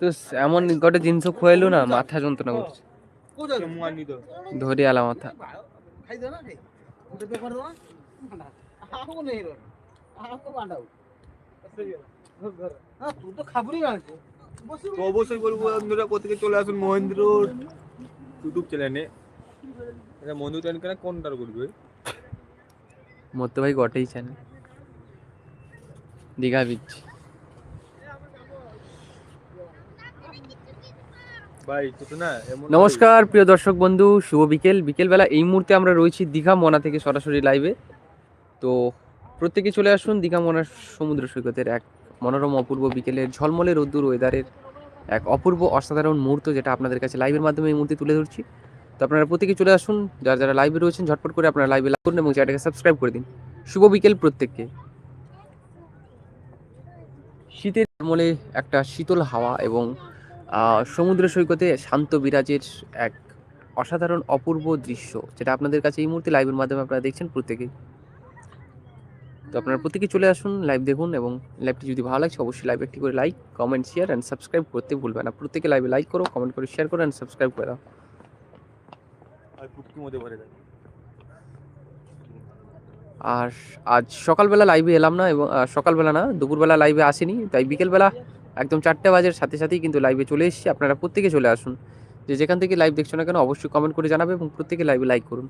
তো এমন গোটে জিনিস খুয়াইলু না মাথা যন্ত্রণা করছে। ধরি আলা মাথা। অবশ্যই বলব চলে আসুন মহেন্দ্র ইউটিউব চ্যানেলে মহেন্দ্র চ্যানেল মোর তো ভাই? গটেই চ্যানেল দীঘা বিচ্ছি নমস্কার, প্রিয় দর্শক বন্ধু, শুভ বিকেল। বিকেলবেলা এই মুহূর্তে আমরা রয়েছি দীঘা মনা থেকে সরাসরি লাইভে তো প্রত্যেকে চলে আসুন দীঘা মনার সমুদ্র সৈকতের এক মনোরম অপূর্ব বিকেলের ঝলমলে রোদ্দুর ওয়েদারের এক অপূর্ব অসাধারণ মুহূর্ত যেটা আপনাদের কাছে লাইভের মাধ্যমে এই মুহূর্তে তুলে ধরছি। তো আপনারা প্রত্যেকে চলে আসুন, যারা যারা লাইভে রয়েছেন, ঝটপট করে আপনারা লাইভে লাইক করুন এবং চ্যানেলটাকে সাবস্ক্রাইব করে দিন। শুভ বিকেল প্রত্যেককে। শীতের মলে একটা শীতল হাওয়া এবং সমুদ্র সৈকতে শান্ত বিরাজের এক অসাধারণ অপূর্ব দৃশ্য যেটা আপনাদের কাছে এই মুহূর্তে লাইভের মাধ্যমে আপনারা দেখছেন প্রত্যেকেই। তো আপনারা প্রত্যেকে চলে আসুন লাইভ দেখুন এবং লাইভটি যদি ভালো লাগছে অবশ্যই লাইভ একটি করে like comment share and subscribe করতে ভুলবেন না। প্রত্যেকে লাইভে লাইক করো কমেন্ট করে শেয়ার করো অ্যান্ড সাবস্ক্রাইব করে দাও। আর আজ সকালবেলা লাইভে এলাম না এবং সকালবেলা না দুপুরবেলা লাইভে আসেনি তাই বিকেলবেলা একদম চারটে বাজের সাথে সাথেই কিন্তু লাইভে চলে এসেছি। আপনারা প্রত্যেকে চলে আসুন। যে যেখান থেকে লাইভ দেখছ না কেন অবশ্যই কমেন্ট করে জানাবে এবং প্রত্যেকে লাইভে লাইক করুন।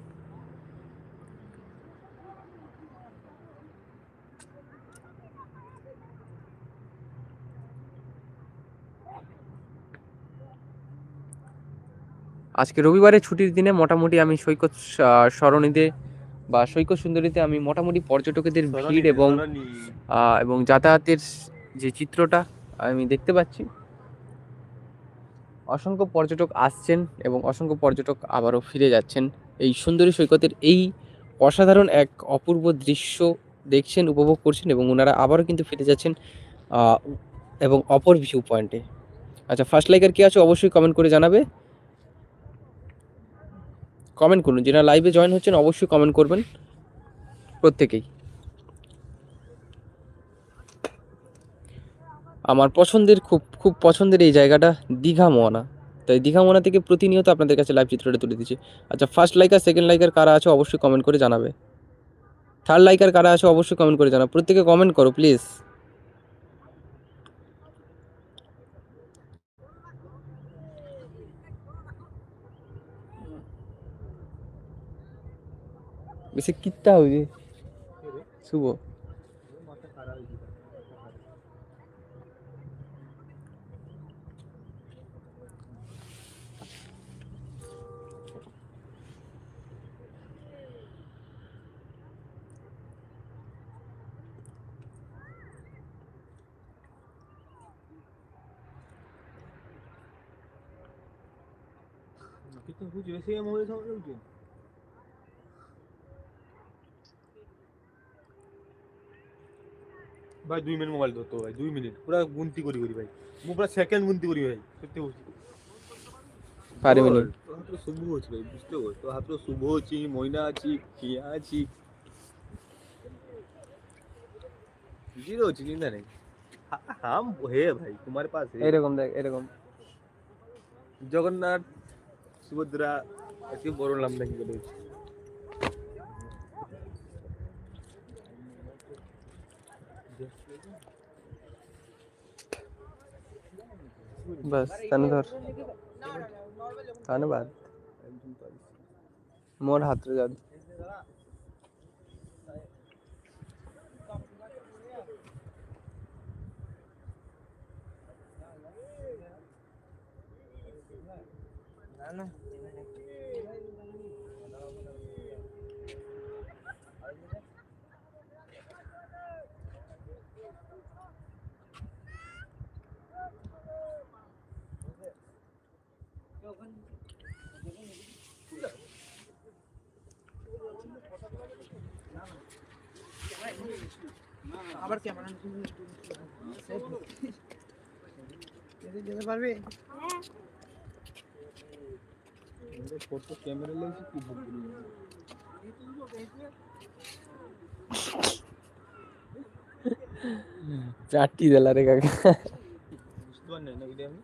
আজকে রবিবারে ছুটির দিনে মোটামুটি আমি সৈকত সরণিতে বা সৈকত সুন্দরীতে আমি মোটামুটি পর্যটকদের ভিড় এবং এবং যাতায়াতের যে চিত্রটা আমি দেখতে পাচ্ছি। অসংখ্য পর্যটক আসছেন এবং অসংখ্য পর্যটক আবারও ফিরে যাচ্ছেন। এই সুন্দরী সৈকতের এই অসাধারণ এক অপূর্ব দৃশ্য দেখছেন, উপভোগ করছেন এবং ওনারা আবারও কিন্তু ফিরে যাচ্ছেন এবং অপর ভিউ পয়েন্টে। আচ্ছা ফার্স্ট লাইকার কে আছে অবশ্যই কমেন্ট করে জানাবে। কমেন্ট করুন যারা লাইভে জয়েন হচ্ছেন অবশ্যই কমেন্ট করবেন প্রত্যেকেই। আমার পছন্দের খুব খুব পছন্দের এই জায়গাটা দীঘা মোহনা তাই দীঘা মোহনা থেকে প্রতিনিয়ত আপনাদের কাছে লাইভ চিত্রটা তুলে দিচ্ছি। আচ্ছা ফার্স্ট লাইকার সেকেন্ড লাইকার কারা আছে অবশ্যই কমেন্ট করে জানাবে। থার্ড লাইকার কারা আছে অবশ্যই কমেন্ট করে জানাবে প্রত্যেকে কমেন্ট করো প্লিজ বেশি কিত্তা হয়েছে শুভ। Então, Rudy, vai ser a mão do ভাই দুই মিনিট মোবাইল ধরতো ভাই দুই মিনিট পুরা গুনতি করি করি ভাই। মু পুরা সেকেন্ড গুনতি করি ভাই। সত্যি বলছি। পারি মিনিট হাতর শুভ হচ্ছে ভাই বুঝতে পারছ? তো হাতর শুভ হচ্ছে ময়না আছি কিয়া আছি। জিরো হচ্ছে চিন্তা নেই। হাম হে ভাই তোমার পাশে। এরকম দেখ এরকম। জগন্নাথ सुभद्रा ऐसे बोरो लंबे की बोले बस तनुधर धन्यवाद। मोर हाथ रे जाद। I. আবার ক্যামেরা যেতে পারবে? ফটো ক্যামেরা লেগেছে কি ভুল চারটি দিলা রে কাকা। বুঝতে পারি না এটা আমি?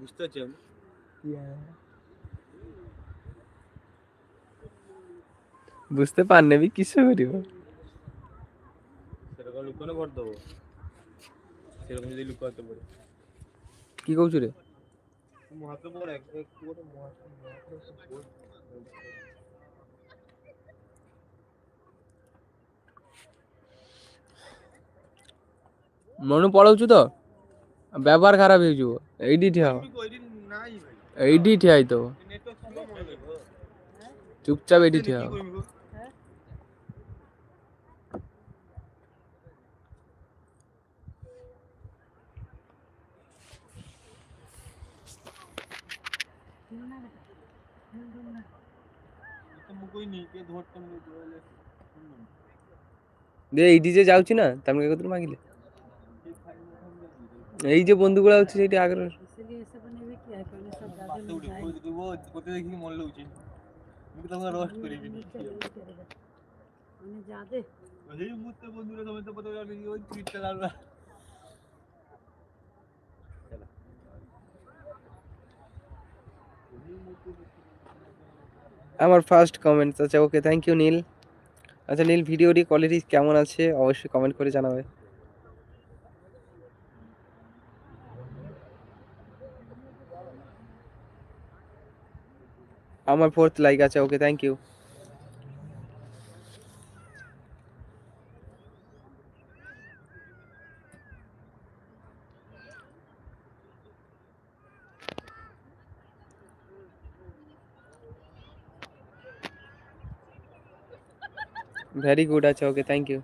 বুঝতে পারছি আমি। বুঝতে পার নেবি কিসে করিব সেরকম লুকানো ভর দেবো। সেরকম যদি লুকাতে পারে। কি কৌছু রে? পড়ে এক এক করে মহাত্ম মনে পড়াউଛୁ তো? ব্যবহার খারাপ হয়ে যাব। এইটি ঠিয়া হ। কইদিন নাই ভাই। এইটি ঠিয়াই তো। এই ডিজে যাচ্ছি না তামনে কতর মাগিলে? এই যে বন্ধুগুলো হচ্ছে সেটা আগের বন্ধুরা আমার ফার্স্ট কমেন্ট আচ্ছা ওকে থ্যাংক ইউ নীল আচ্ছা নীল ভিডিওটি কোয়ালিটি কেমন আছে? অবশ্যই কমেন্ট করে জানাবে। আমার ফোর্থ লাইক আছে okay thank you very good আছে ওকে থ্যাংক ইউ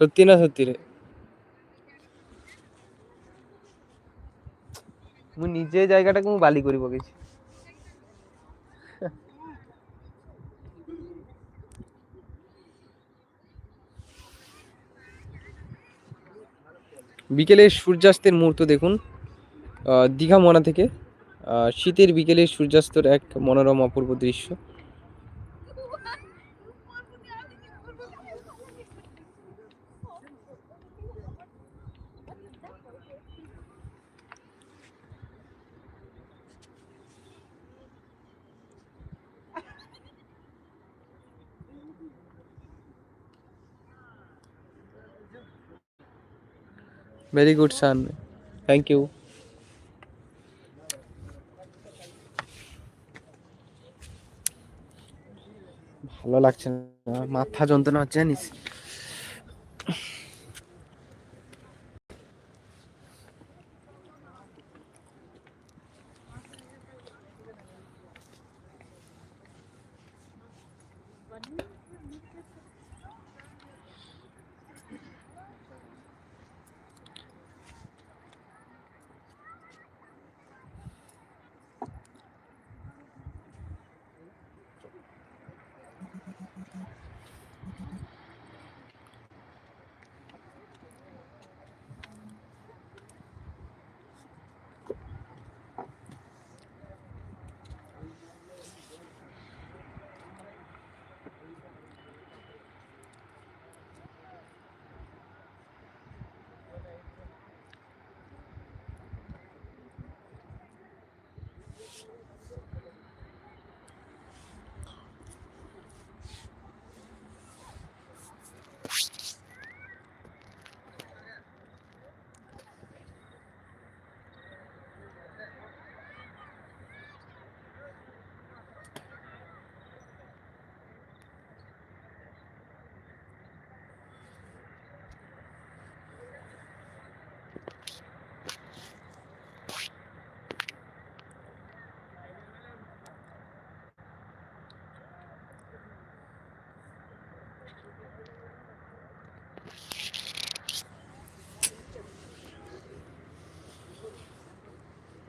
সত্যি না সত্যি রে? মু নিজে জায়গাটাকে মু বালি করিব কিছু বিকেলে সূর্যাস্তের মুহূর্ত দেখুন। দীঘা মনা থেকে শীতের বিকেলে সূর্যাস্তর এক মনোরম অপূর্ব দৃশ্য। Very good sun thank you ভালো লাগছে না মাথা যন্ত্রণা হচ্ছে জানিস?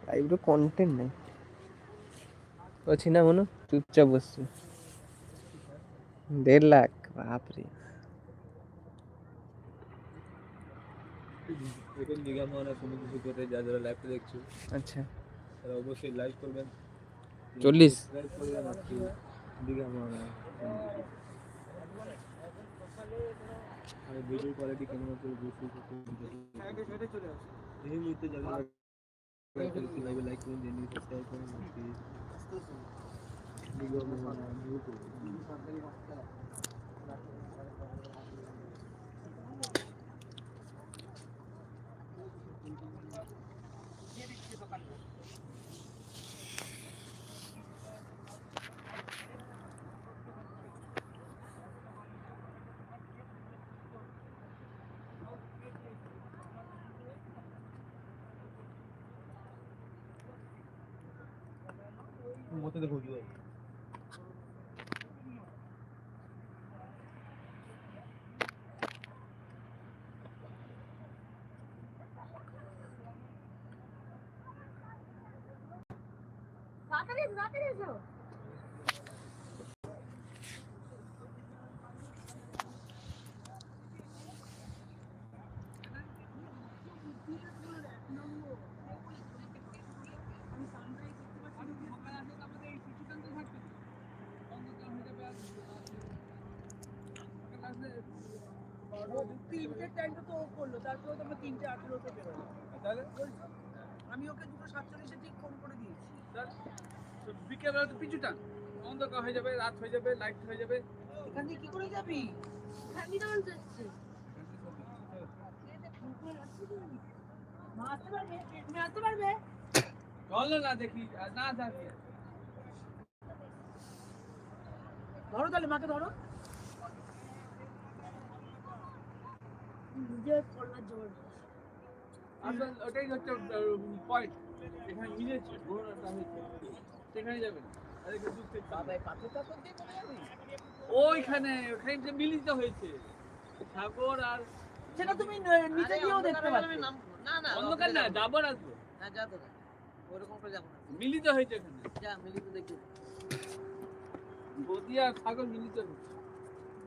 লাইভে কন্টেন্ট নেই। ଅଛି না মনে চুপচাপ বসছে। দেড় লাখ বাপরে। এখন দীঘা মহানা কোনো কিছু করে যা যারা লাইভটা দেখছ আচ্ছা। তারা অবশ্যই লাইক করবেন। চল্লিশ। ভিডিও কোয়ালিটি কেমন আছে এই মুহূর্তে যারা লাইভে লাইক করুন জেনে সাবস্ক্রাইব করুন ভিডিও ভিডিও করুন মতে দেখো জুয়া তাড়াতাড়ি এসো, তাড়াতাড়ি এসো। তিনটে টাইমটা তো ও করল তারপরে তো আমরা তিনটে আঠেরোতে বেরোলো তাহলে? আমি ওকে দুটো সাতচল্লিশে ঠিক ফোন করে দিয়েছি। বিকেলবেলা তো পিছু টান। অন্ধকার হয়ে যাবে রাত হয়ে যাবে লাইট হয়ে যাবে। এখান দিয়ে কি করে যাবি? ঠান্ডিটা হচ্ছে। মা আসতে পারবে? আসতে পারবে? চলো না দেখি না দাঁড়িয়ে ধরো তাহলে মাকে ধরো। নিজের করবার জোর নেই। আসলে ওটাই হচ্ছে পয়েন্ট এখানে মিলেছে ঘোরাটা হয়েছে। সেখানে যাবেন আর একটু দূর থেকে বাবা এই পাথর টাথর দিয়ে করে যাবি? ওইখানে ওখানে যে মিলিত হয়েছে। সাগর আর সেটা তুমি নিচে গিয়েও দেখতে পাচ্ছ না না অন্ধকার না। যাবার আসব না। যা না। ওরকম করে যাব না। মিলিত হয়েছে এখানে। যা মিলিত দেখি। নদী আর সাগর মিলিত হয়েছে।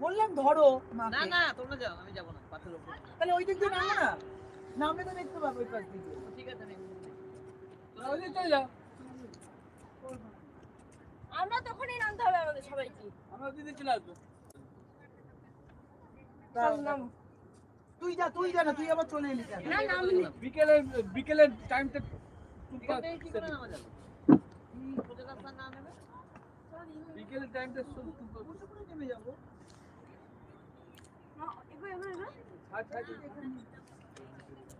বললাম ধরো না না তোমরা যাও আমি যাব না পাথরের উপর। তাহলে ওই দিক দিয়ে নামো না। নামলে তো দেখতে পাবো ওই পাশ দিকে ঠিক আছে আমি ওই দিকে চলে যাও। আমরা তখনই নামতে হবে আমাদের সবাইকে। আমরা ওই দিকে চলে আসব। তুই যা তুই যা না তুই আবার চলে এলি কেন? না নামলি বিকেলে বিকেলের টাইমটা থেকে কি করে নামা যাবে? সোজা রাস্তা না নেবে বিকেলের টাইমটা শুধু বসে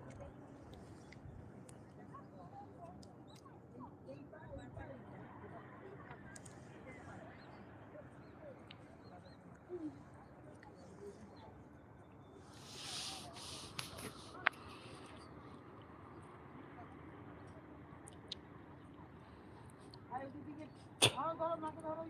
করে নেমে যাব এগো এগো এগো ছাড় ছাড় আর ওই দিকে ধরো